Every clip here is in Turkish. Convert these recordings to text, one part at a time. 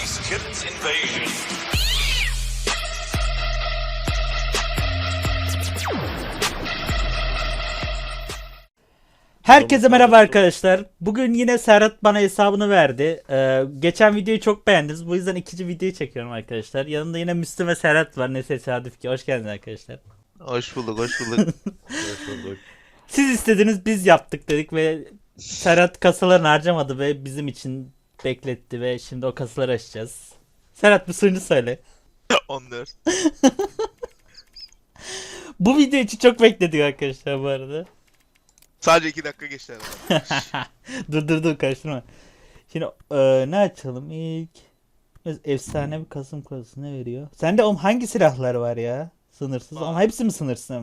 Space Kids Invasion. Herkese merhaba arkadaşlar. Bugün yine Serhat bana hesabını verdi. Ee, geçen videoyu çok beğendiniz. Bu yüzden ikinci videoyu çekiyorum arkadaşlar. Yanında yine Müslüm ve Serhat var. Ne tesadüf ki. Hoş geldiniz arkadaşlar. Hoş bulduk, hoş bulduk. Siz istediniz biz yaptık dedik ve Serhat kasalarını harcamadı ve bizim için bekletti ve şimdi o kasaları açacağız. Serhat bir sırrını söyle. 14. Bu video için çok bekledik arkadaşlar bu arada. Sadece 2 dakika geçti herhalde. dur dur dur karıştırma. Şimdi e, ne açalım ilk? Efsane bir Kasım Kulesi ne veriyor? Sende oğlum hangi silahlar var ya? Sınırsız. Var. Ama hepsi mi sınırsız?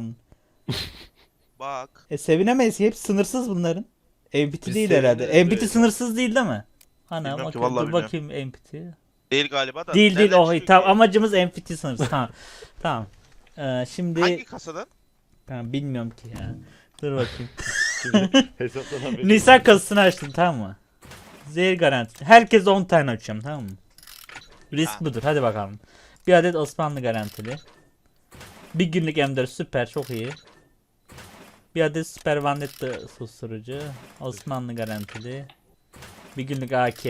Bak. E sevinemeyiz. Hepsi sınırsız bunların. MPT Biz değil herhalde. MPT sınırsız değil değil mi? Anam Bilmiyorum ki, vallahi dur bakayım MPT. Değil galiba da. Değil değil Nereden o çıkıyor tamam ki? amacımız MPT sınırsız. tamam. Tamam. Ee, şimdi Hangi kasadan? Tamam, bilmiyorum ki ya. Dur bakayım. Hesaplanan bir Nisan kasasını açtım tamam mı? Zehir garanti. Herkes 10 tane açacağım tamam mı? Risk Tamam. budur hadi bakalım. Bir adet Osmanlı garantili. Bir günlük M4 süper çok iyi. Bir adet Super Vandetta susturucu. Osmanlı garantili. Bir günlük AK.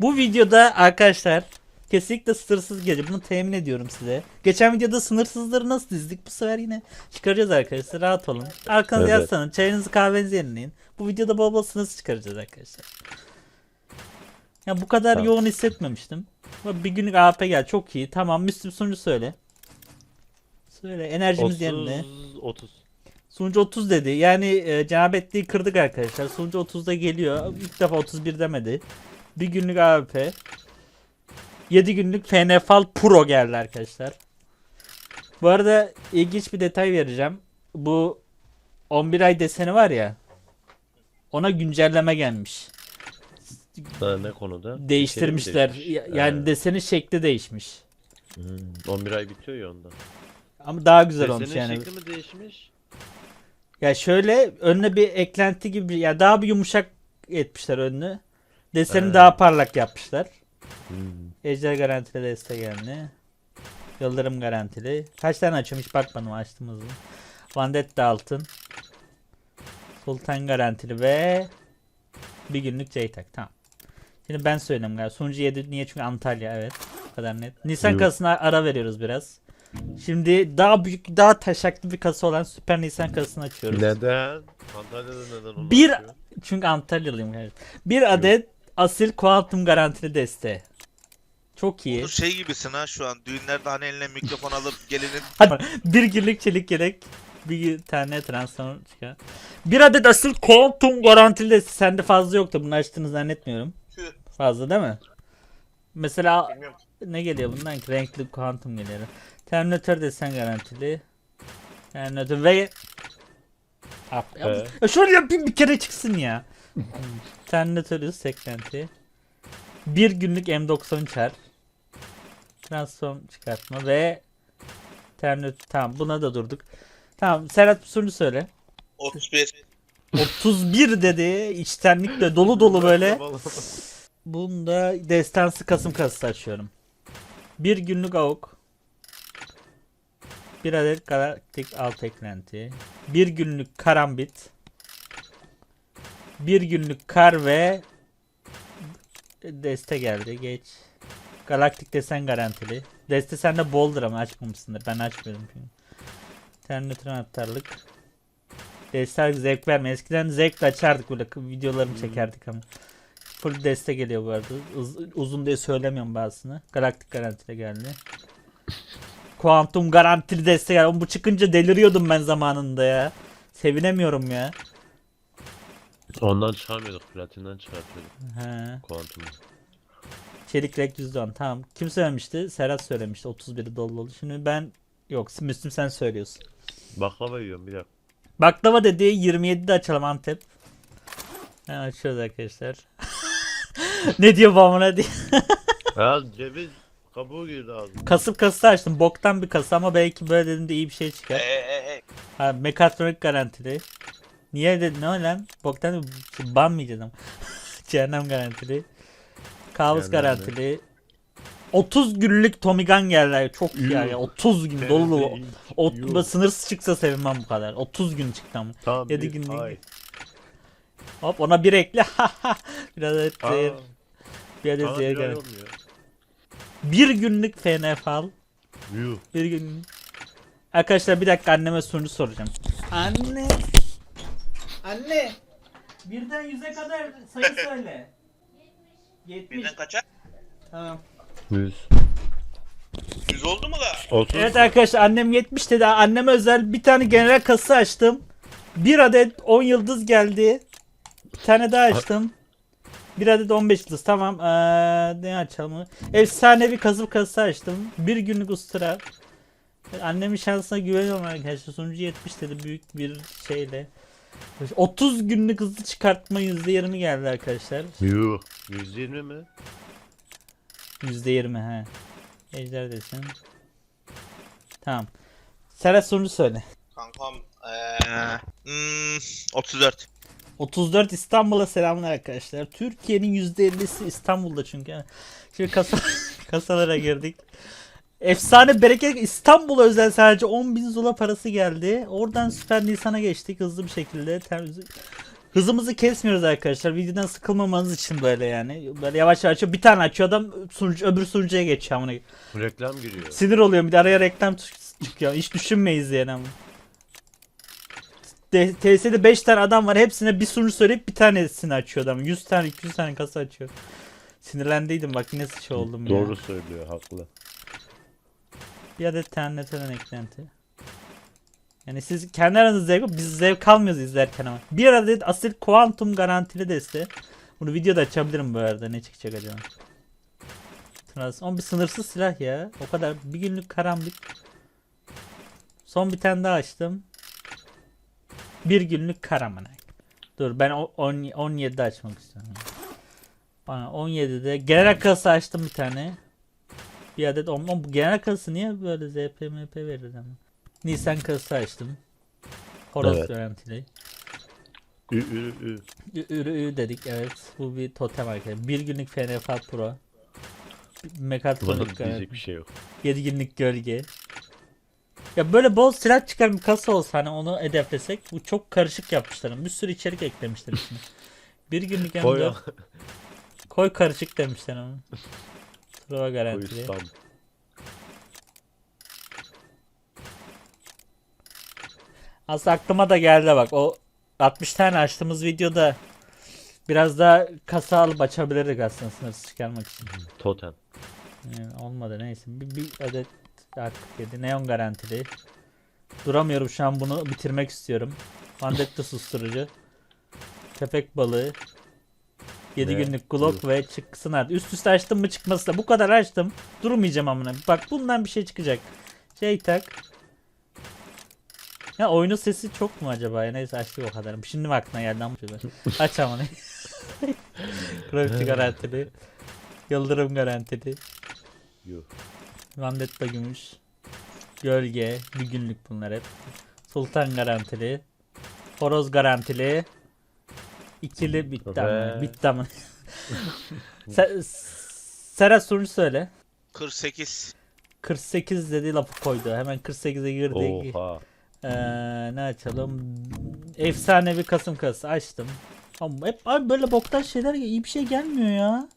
Bu videoda arkadaşlar kesinlikle sınırsız gelecek. Bunu temin ediyorum size. Geçen videoda sınırsızları nasıl dizdik? Bu sefer yine çıkaracağız arkadaşlar. Rahat olun. Arkanızı Evet. yaslanın. Çayınızı kahvenizi yenileyin. Bu videoda bol bol sınırsız çıkaracağız arkadaşlar. Ya bu kadar Tamam. yoğun hissetmemiştim. Bir günlük AP gel çok iyi. Tamam Müslüm sunucu söyle. Söyle enerjimiz 30 yerine. 30. Sunucu 30 dedi. Yani e, cenabetliği kırdık arkadaşlar. Sunucu 30'da geliyor. İlk defa 31 demedi. Bir günlük AWP. 7 günlük FNFAL Pro geldi arkadaşlar. Bu arada ilginç bir detay vereceğim. Bu 11 ay deseni var ya. Ona güncelleme gelmiş. Ha, ne konuda? Değiştirmişler. Bir şey değişmiş? Yani He. desenin şekli değişmiş. Hmm, 11 ay bitiyor ya onda. Ama daha güzel olmuş Desenin yani. şekli mi değişmiş? Ya şöyle önüne bir eklenti gibi ya daha bir yumuşak etmişler önünü. Deseni Ee. daha parlak yapmışlar. Hmm. Ejder garantili destek geldi. Yıldırım garantili. Kaç tane açıyorum hiç bakmadım açtım hızlı. Vandetta altın. Sultan garantili ve bir günlük JTAG tamam. Şimdi ben söyleyeyim galiba. Sunucu 7 niye? Çünkü Antalya evet. Bu kadar net. Nisan Evet. ara veriyoruz biraz. Şimdi daha büyük, daha taşaklı bir kasa olan Süper Nisan kasasını açıyoruz. Neden? Antalya'da neden onu Bir- yapıyor? Çünkü Antalyalıyım. Evet. Bir adet asil kuantum garantili deste. Çok iyi. Bu şey gibisin ha şu an. Düğünlerde hani eline mikrofon alıp gelinin Hadi bir günlük çelik yelek. Bir tane transform çıkar. Bir adet asil kuantum garantili deste. Sende fazla yoktu. Bunu açtığını zannetmiyorum. Tüh. Fazla değil mi? Mesela ne geliyor bundan ki? Renkli kuantum geliyor. Terminator desen garantili. Terminator ve... Yap, yap. Ya şöyle yapayım bir kere çıksın ya. Terminator seklenti. Bir günlük M90 çar. Transform çıkartma ve Terminator tamam buna da durduk. Tamam Serhat soru söyle. 31. 31 dedi içtenlikle dolu dolu böyle. Bunda destansı Kasım kasası açıyorum. Bir günlük avuk. Bir adet galaktik alt eklenti. Bir günlük karambit. Bir günlük kar ve deste geldi. Geç. Galaktik desen garantili. Deste sende boldur ama açmamışsındır. Ben açmıyorum çünkü. Terminator anahtarlık. Desteler zevk vermiyor. Eskiden zevkle açardık böyle videolarını çekerdik ama. Full deste geliyor bu arada. Uz- uzun diye söylemiyorum bazısını. Galaktik garantili geldi. Kuantum garantili deste geldi. Oğlum Bu çıkınca deliriyordum ben zamanında ya. Sevinemiyorum ya. Ondan çıkarmıyorduk. Platinden çıkartıyorduk. He. Kuantumu. Çelik renk %10. Tamam. Kim söylemişti? Serhat söylemişti. 31'i dolu dolu. Şimdi ben yok. Müslüm sen söylüyorsun. Baklava yiyorum bir dakika. Baklava dediği 27'de açalım Antep. Ha, açıyoruz arkadaşlar. ne diyor babana diye. Ya ceviz kabuğu girdi ağzıma. Kasıp kasıp açtım. Boktan bir kasa ama belki böyle dedim de iyi bir şey çıkar. Ee, ee, ee. Ha, mekatronik garantili. Niye dedin ne lan? Boktan bir ban mı ama? Cehennem garantili. Kabus Cehennem garantili. 30 günlük Tommy Gun geldi. Çok iyi ya. Yuh. 30 gün dolu. O, Yuh. sınırsız çıksa sevmem bu kadar. 30 gün çıktı ama. Tam Yedi bir günlük. ay. Hop ona bir ekle. Biraz et zehir. Bir adet zehir bir ay gel. olmuyor. Bir günlük FNF al. Yuh. Bir gün. Arkadaşlar bir dakika anneme soru soracağım. Anne. Anne. Birden yüze kadar sayı söyle. 70. Birden kaça? Tamam. Yüz. 100 oldu mu la? Otuz. Evet arkadaşlar annem 70 dedi. Anneme özel bir tane general kası açtım. Bir adet 10 yıldız geldi. Bir tane daha açtım. Bir adet 15 yıldız. Tamam. Ee, ne açalım? Efsanevi kazıp kası açtım. Bir günlük ustura. Annemin şansına güveniyorum arkadaşlar. Sonucu 70 dedi büyük bir şeyle. 30 günlük hızlı çıkartma %20 geldi arkadaşlar. Yuh. 120 mi? %20 he. Ejder desin. Tamam. Serhat sonucu söyle. Kankam eee hmm, 34. 34 İstanbul'a selamlar arkadaşlar. Türkiye'nin %50'si İstanbul'da çünkü. Şimdi kasa kasalara girdik. Efsane bereket İstanbul'a özel sadece 10.000 zula parası geldi. Oradan Süper Nisan'a geçtik hızlı bir şekilde. Hızımızı kesmiyoruz arkadaşlar. Videodan sıkılmamanız için böyle yani. Böyle yavaş yavaş bir tane açıyor adam sunucu, öbür sunucuya geçiyor amına. Reklam giriyor. Sinir oluyorum bir de araya reklam çıkıyor. Hiç düşünmeyiz yani ama. De- TS'de 5 tane adam var. Hepsine bir sunucu söyleyip bir tanesini açıyor adam. 100 tane 200 tane kasa açıyor. Sinirlendiydim bak yine şey oldum ya. Doğru söylüyor haklı. Bir adet TNT'den eklenti. Yani siz kendi aranızda zevk biz zevk almıyoruz izlerken ama. Bir adet asil kuantum garantili deste. Bunu videoda açabilirim bu arada ne çıkacak acaba. Trans. Ama bir sınırsız silah ya. O kadar bir günlük karambit. Son bir tane daha açtım. Bir günlük karamana. Dur ben o- on, 17'de açmak istiyorum. Bana 17'de genel kasa açtım bir tane. Bir adet on, on- bu genel kası niye böyle ZPMP verir ama. Nisan kası açtım. Horoz Evet. garantili. Ü ü ü. Ü- Ürü ürü dedik evet. Bu bir totem arkadaşlar. Bir günlük FNF Pro. Mekatronik diyecek bir şey yok. 7 günlük gölge. Ya böyle bol silah çıkan bir kasa olsa hani onu hedeflesek bu çok karışık yapmışlar. Bir sürü içerik eklemişler içine. bir günlük Koy M4 koy karışık demişler ama. Trova garantili. Aslında aklıma da geldi bak o 60 tane açtığımız videoda biraz daha kasa alıp açabilirdik aslında sınırsız çıkarmak için. Totem. Yani olmadı neyse. Bir, bir adet artık yedi. Neon garantili. Duramıyorum şu an bunu bitirmek istiyorum. Vandetta susturucu. Köpek balığı. 7 Ve günlük Glock ve çıksın artık. Üst üste açtım mı çıkması da bu kadar açtım. Durmayacağım amına. Bak bundan bir şey çıkacak. Şey tak. Ya oyunun sesi çok mu acaba ya? Neyse açtık o kadar. Şimdi mi aklına geldi ama. Aç amına. Grafiti garantili. Yıldırım garantili. Yuh. Vandetta gümüş. Gölge. Bir günlük bunlar hep. Sultan garantili. Horoz garantili. İkili bitti ama. Bitti ama. Se- Serhat sonucu söyle. 48. 48 dedi lafı koydu. Hemen 48'e girdik. Oha. Ee, ne açalım? Efsanevi Kasım kası açtım. Ama hep abi böyle boktan şeyler iyi bir şey gelmiyor ya.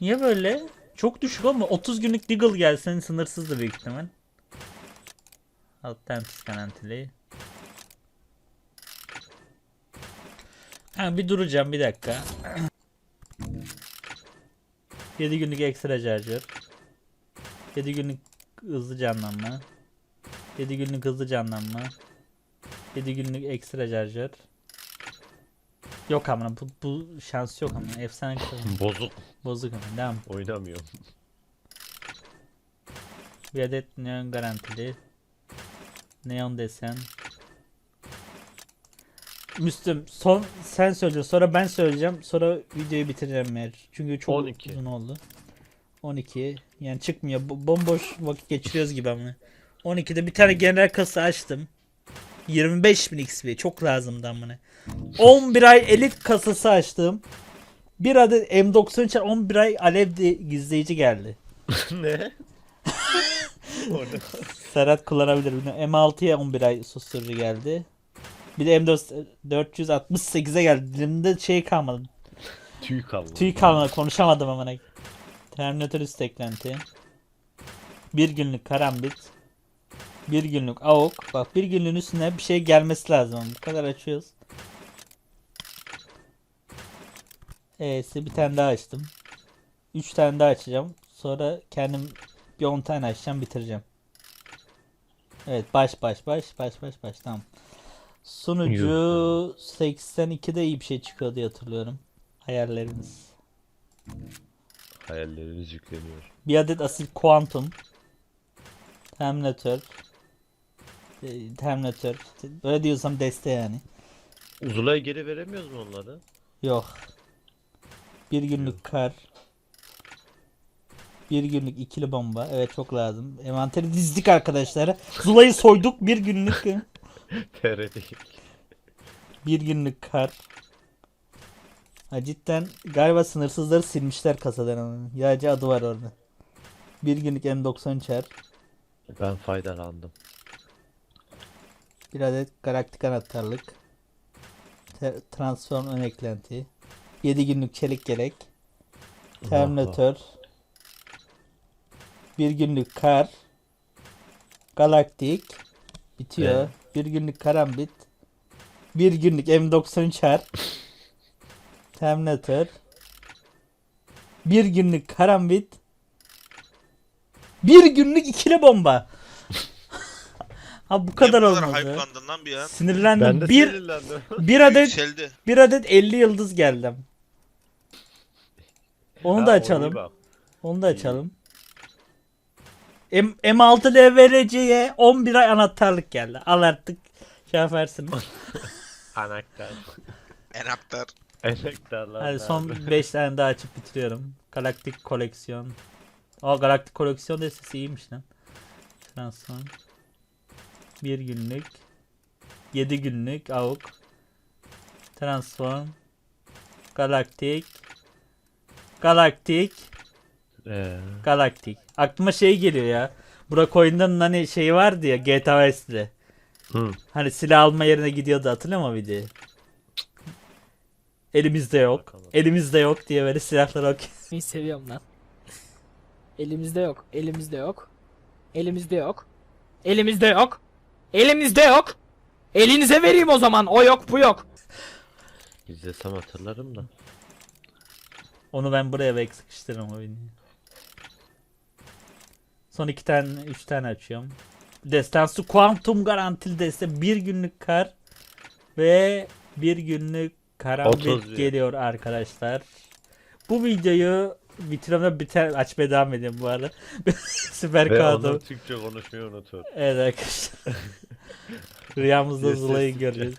Niye böyle? Çok düşük ama 30 günlük Deagle gelsen sınırsızdı büyük ihtimal. Alttan garantili. Ha bir duracağım bir dakika. 7 günlük ekstra charger. 7 günlük hızlı canlanma. 7 günlük hızlı canlanma. 7 günlük ekstra charger. Yok ama bu, bu şans yok ama efsane kasa. Bozuk. Bozuk ama devam. Oynamıyorum. Bir adet neon garantili. Neon desen. Müslüm son sen söyle sonra ben söyleyeceğim sonra videoyu bitireceğim eğer. Çünkü çok 12. uzun oldu. 12 yani çıkmıyor Bo- bomboş vakit geçiriyoruz gibi ama. 12'de bir tane genel kasa açtım. 25.000 XP çok lazımdı amına. 11 ay elit kasası açtım. Bir adet M93 11 ay alev gizleyici geldi. ne? Serhat kullanabilir bunu. M6'ya 11 ay susturucu geldi. Bir de M4 468'e geldi. Dilimde şey kalmadı. Tüy kaldı. Tüy kalmadı. Konuşamadım amına. Terminator üst eklenti. Bir günlük karambit. Bir günlük AOK. Bak bir günlüğün üstüne bir şey gelmesi lazım. Bu kadar açıyoruz. E'si bir tane daha açtım. Üç tane daha açacağım. Sonra kendim bir 10 tane açacağım bitireceğim. Evet baş baş baş baş baş baş tamam. Sunucu 82'de iyi bir şey çıkıyor diye hatırlıyorum. Hayalleriniz. Hayalleriniz yükleniyor. Bir adet asil Quantum. Terminator. E, Terminator. Böyle diyorsam deste yani. Uzula'ya geri veremiyoruz mu onları? Yok. Bir günlük kar. Bir günlük ikili bomba. Evet çok lazım. Envanteri dizdik arkadaşlar. Zula'yı soyduk. Bir günlük. TRT. Bir günlük kar. Ha cidden galiba sınırsızları silmişler kasadan ama. Yağcı adı var orada. Bir günlük M93'er. Ben faydalandım. Bir adet galaktik anahtarlık. Transform ön eklenti. 7 günlük çelik gerek. Terminator. Bir günlük kar. Galaktik. Bitiyor. Evet. Bir günlük karambit. Bir günlük M93'er. Terminator. Bir günlük karambit. Bir günlük ikili bomba. Ha bu kadar olmadı. hype'landın lan bir an. Sinirlendim. Ben de bir sinirlendim. bir adet Yükseldi. bir adet 50 yıldız geldim. Onu Ha, da iyi açalım. bak. Onu da açalım. M M6 LVRC'ye 11 ay anahtarlık geldi. Al artık şey yaparsın. Anahtar. Enaktar. Anahtarlar. Hadi son nerede? 5 tane daha açıp bitiriyorum. Galaktik koleksiyon. Aa Galaktik koleksiyon destesi iyiymiş lan. Transform. 1 günlük. 7 günlük AUK. Transform. Galaktik. Galaktik. Ee, Galaktik. Aklıma şey geliyor ya. Burak oyundan hani şey vardı ya GTA hı. Hani silah alma yerine gidiyordu musun o videoyu? Elimizde yok. Bakalım. Elimizde yok diye böyle silahlar ok. İyi seviyorum lan. Elimizde yok. Elimizde yok. Elimizde yok. Elimizde yok. Elimizde yok. Elinize vereyim o zaman. O yok bu yok. İzlesem hatırlarım da. Onu ben buraya belki sıkıştırırım o videoyu. Son iki tane, üç tane açıyorum. Destansı kuantum garantili deste bir günlük kar ve bir günlük karambit 31. geliyor arkadaşlar. Bu videoyu bitiremem biter açmaya devam ediyorum bu arada. Süper Ve kağıdı. onlar Türkçe konuşmayı unutur. Evet arkadaşlar. Rüyamızda Yes, Zula'yı yes. göreceğiz.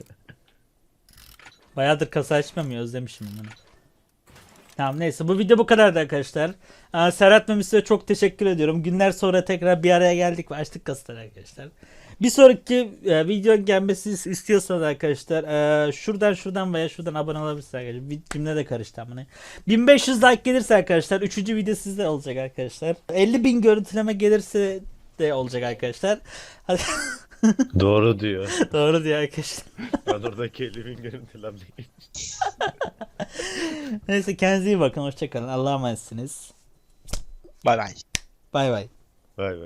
Bayağıdır kasa açmamıyor özlemişim bunu. Tamam neyse bu video bu kadardı arkadaşlar. Aa, Serhat Memis'e çok teşekkür ediyorum. Günler sonra tekrar bir araya geldik ve açtık kasaları arkadaşlar. Bir sonraki e, videonun gelmesini istiyorsanız arkadaşlar e, şuradan şuradan veya şuradan abone olabilirsiniz arkadaşlar. Bir cümle de karıştı amına. 1500 like gelirse arkadaşlar 3. video sizde olacak arkadaşlar. 50 bin görüntüleme gelirse de olacak arkadaşlar. Hadi- Doğru diyor. Doğru diyor arkadaşlar. Ben oradaki elimin görüntülenmeyi. Neyse kendinize iyi bakın. Hoşçakalın. Allah'a emanetsiniz. Bay bay. Bay bay. Vay vay.